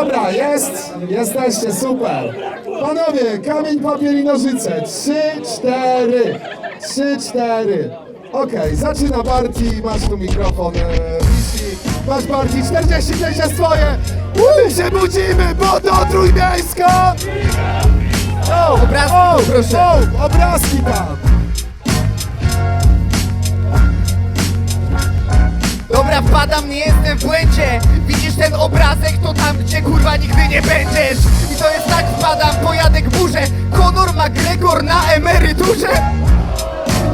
Dobra, jest, jesteście, super. Panowie, kamień, papier i nożyce. Trzy, cztery. Trzy, cztery. Okej, zaczyna Barti, masz tu mikrofon, e, wisi. Masz Barti, 46 jest twoje. My się budzimy, bo to Trójmiejska. O, Obrazki, o, proszę. O, obrazki tam. Dobra, wpadam, nie jestem w błędzie Widzisz ten obrazek, gdzie kurwa nigdy nie będziesz. I to jest tak, wpadam, pojadek burzę Conor McGregor na emeryturze.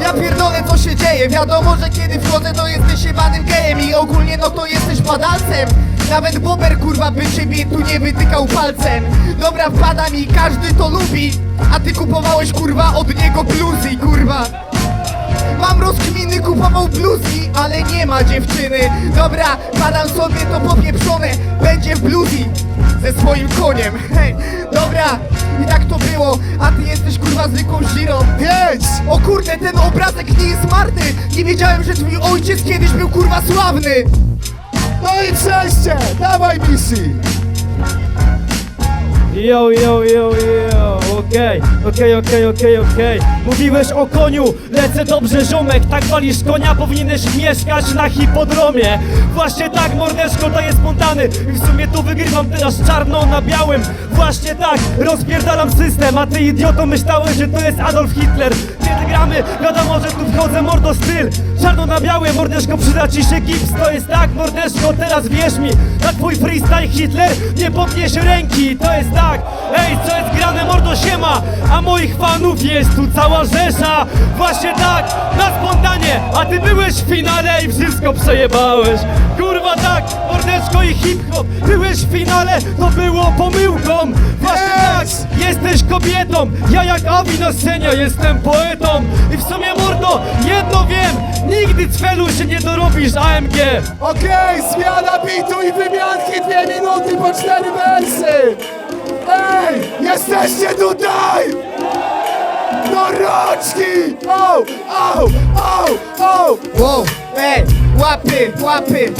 Ja pierdolę co się dzieje. Wiadomo, że kiedy wchodzę to jesteś jebanym gejem. I ogólnie no to jesteś padalcem. Nawet Bober kurwa by ciebie tu nie wytykał palcem. Dobra wpada mi, każdy to lubi. A ty kupowałeś kurwa od niego bluzy kurwa. Mam rozkminy, kupował bluzki, ale nie ma dziewczyny. Dobra, padam sobie to popieprzone swoim koniem Hej, dobra, i tak to było A ty jesteś kurwa zwykłą żirą Pięć. O kurde, ten obrazek nie jest marny Nie wiedziałem, że twój ojciec kiedyś był kurwa sławny No i przejście. Dawaj, Misi. Yo, yo, yo, yo, okej, okej, okej, okej, okej. Mówiłeś o koniu, lecę dobrze ziomek. Tak walisz konia, powinieneś mieszkać na hipodromie. Właśnie tak, mordeczko, jest spontany. I w sumie tu wygrywam teraz czarno na białym. Właśnie tak, rozpierdalam system A ty idioto myślałeś, że to jest Adolf Hitler. Kiedy gramy, wiadomo, że tu wchodzę mordo styl. Czarno na białe, mordeczko, przyda ci się gips. To jest tak, mordeczko, teraz wierz mi. Na twój freestyle Hitler nie podnieś ręki. To jest tak, ej, co jest grane, mordo siema A moich fanów jest tu cała rzesza. Właśnie tak, na spontanie. A ty byłeś w finale i wszystko przejebałeś. Kurwa tak, mordeczko i hip-hop. Byłeś w finale, to było pomyłką. Właśnie tak, jesteś kobietą. Ja jak Avi na scenie jestem poetą. I w sumie mordo, jedno wiem. Nigdy cfelu się nie dorobisz AMG Okej, zmiana bitu O, o, o! Wow, ej, łapy, łapy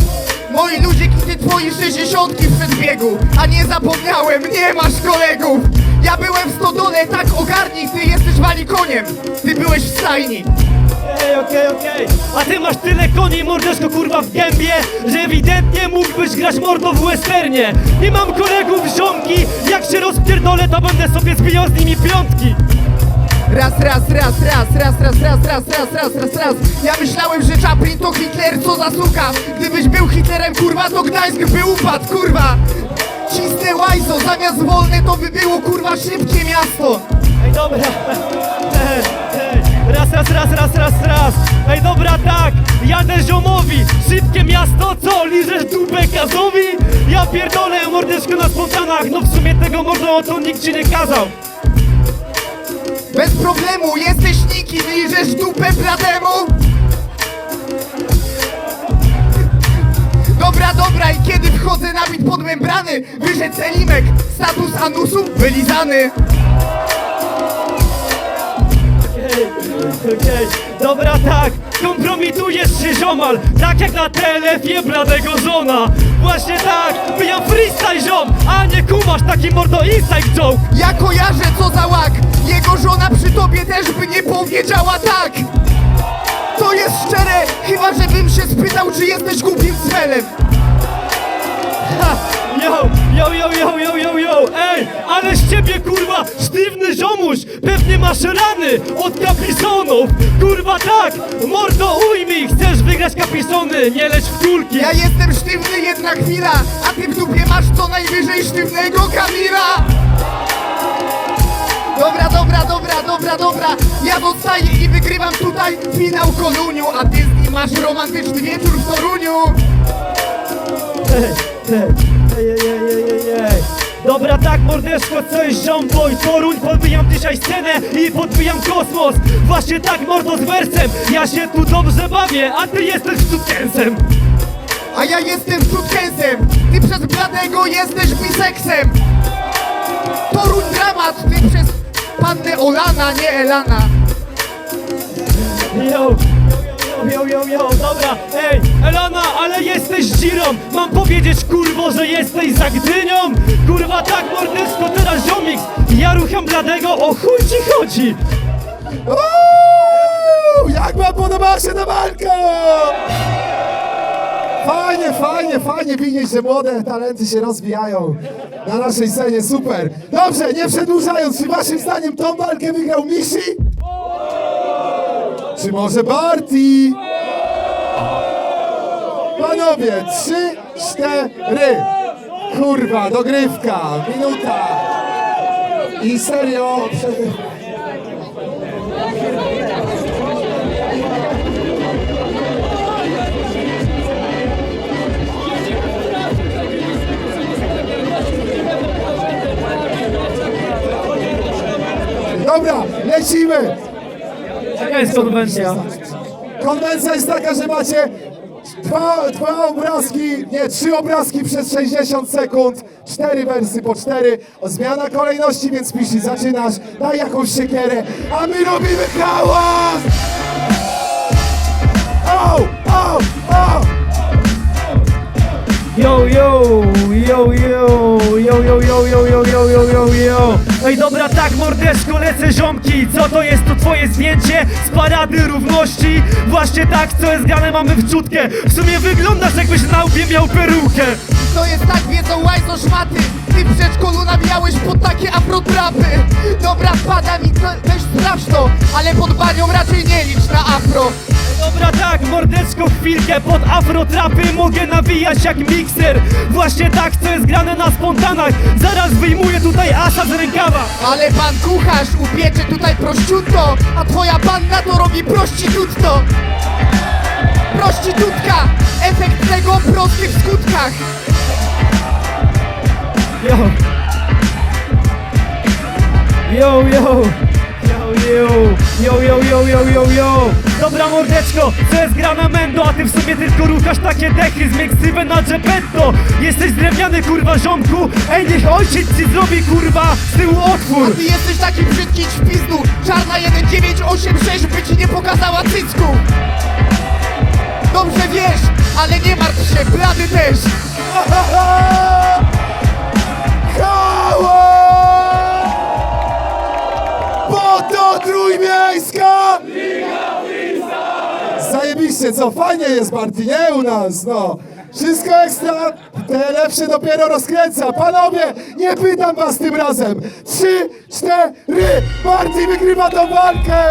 Moi ludzie, kiedy twoi sześćdziesiątki w przedbiegu A nie zapomniałem, nie masz kolegów. Ja byłem w stodole, tak ogarnij, ty jesteś walikoniem Ty byłeś w stajni. Okej, okej, okej. A ty masz tyle koni, mordeczko kurwa w gębie Że ewidentnie mógłbyś grać mordo w westernie. Nie mam kolegów ziomki. Jak się rozpierdolę to będę sobie zbijał z nimi piątki Raz, raz, raz, raz, raz, raz, raz, raz, raz, raz, raz, raz Ja myślałem, że Chaplin to Hitler, co za suka Gdybyś był Hitlerem, kurwa, to Gdańsk by upadł, kurwa Cisne łajzo, zamiast wolne to by było, kurwa, szybkie miasto Ej dobra. Raz, raz, raz, raz, raz, raz Ej dobra tak Jadę ziomowi Szybkie miasto co? Liżesz dupę gazowi? Ja pierdolę mordeczko na spontanach No w sumie tego mordo to nikt ci nie kazał Bez problemu, jesteś nikim, liżesz dupę blademu. Dobra, dobra, i kiedy wchodzę na bit pod membrany Wyszedł Selimek, status anusu wylizany. Okej, okej, dobra tak, kompromitujesz się ziomal Tak jak na telefie bladego żona Właśnie tak, bijam freestyle ziom A nie kumasz taki mordo inside joke. Ja kojarzę co za łak Jego żona przy tobie też by nie powiedziała tak. To jest szczere, chyba żebym się spytał czy jesteś głupim cfelem Ha! Yo, yo, yo, yo, yo, yo, yo, ej, ale z ciebie kurwa sztywny ziomuś, pewnie masz rany od kapisonów, kurwa tak, mordo ujmij, chcesz wygrać kapisony, nie leć w kulki. Ja jestem sztywny jedna chwila A ty w dupie masz co najwyżej sztywnego Kamila Dobra, dobra, dobra, dobra, dobra. Ja dostaję i wygrywam tutaj finał Koluniu A ty z nim masz romantyczny wieczór w Toruniu. Ej, ej, ej, ej, ej, ej. Dobra tak mordeczko, co jest ziomboy Toruń, podbijam dzisiaj scenę i podbijam kosmos. Właśnie tak mordo z wersem, ja się tu dobrze bawię, a ty jesteś cukiercem A ja jestem sutkensem Ty przez bladego jesteś biseksem. Toruń dramat Ty przez pannę Olana, nie Elana. Yo, yo, yo, yo, Yo, yo, yo, dobra, ej, Elana, ale jesteś dzirą Mam powiedzieć, kurwo, że jesteś za Gdynią Kurwa, tak, mordeczko, teraz ziomik. Ja rucham bladego, o chuj ci chodzi? Uuu, jak wam podobała się ta walka? Fajnie, fajnie, fajnie widzieć, że młode talenty się rozwijają na naszej scenie, super. Dobrze, nie przedłużając, czy waszym zdaniem tą walkę wygrał Mishi? Czy może Barty? Panowie, trzy, cztery. Kurwa, dogrywka, minuta. I serio, prze- konwencja? Konwencja jest taka, że macie dwa, dwa obrazki, nie, trzy obrazki przez 60 sekund, cztery wersy po cztery, zmiana kolejności, więc piszij, zaczynasz, daj jakąś siekierę, a my robimy hałas! O, o, o! Yo, yo, yo, yo, yo, yo, yo, yo, yo, yo, yo, yo, yo Ej dobra, tak mordeczko, lecę ziomki Co to jest? To twoje zdjęcie z parady równości? Właśnie tak, co jest grane mamy wczutkę W sumie wyglądasz jakbyś na łbie miał perukę. To jest tak, wiedzą łajzo szmaty. Ty w przedszkolu nawijałeś pod takie afrotrapy Dobra, pada mi, to, sprawdź to Ale pod banią raczej nie licz na afro. Dobra tak, mordeczko, chwilkę pod afrotrapy mogę nawijać jak mikser. Właśnie tak, co jest grane na spontanach. Zaraz wyjmuję tutaj asa z rękawa. Ale pan kucharz upiecze tutaj prościutko A twoja panna to robi prościutko. Prościutka Efekt tego o prostych skutkach. Yo, yo. Yo, yo, yo, yo, yo, yo, yo, yo Dobra mordeczko, co jest grana mendo A ty w sobie tylko ruchasz takie dechy. Z miksywę na Geppetto. Jesteś drewniany kurwa ziomku. Ej niech ojciec ci zrobi kurwa z tyłu otwór. Ty jesteś taki brzydki ćpizdu Czarna 1986 by ci nie pokazała cycku. Dobrze wiesz, ale nie martw się, blady też Zajebiście, co? Fajnie jest Barty, nie u nas, no. Wszystko ekstra, te lepsze dopiero rozkręca. Panowie, nie pytam was tym razem. Trzy, cztery, Barty wygrywa tą walkę!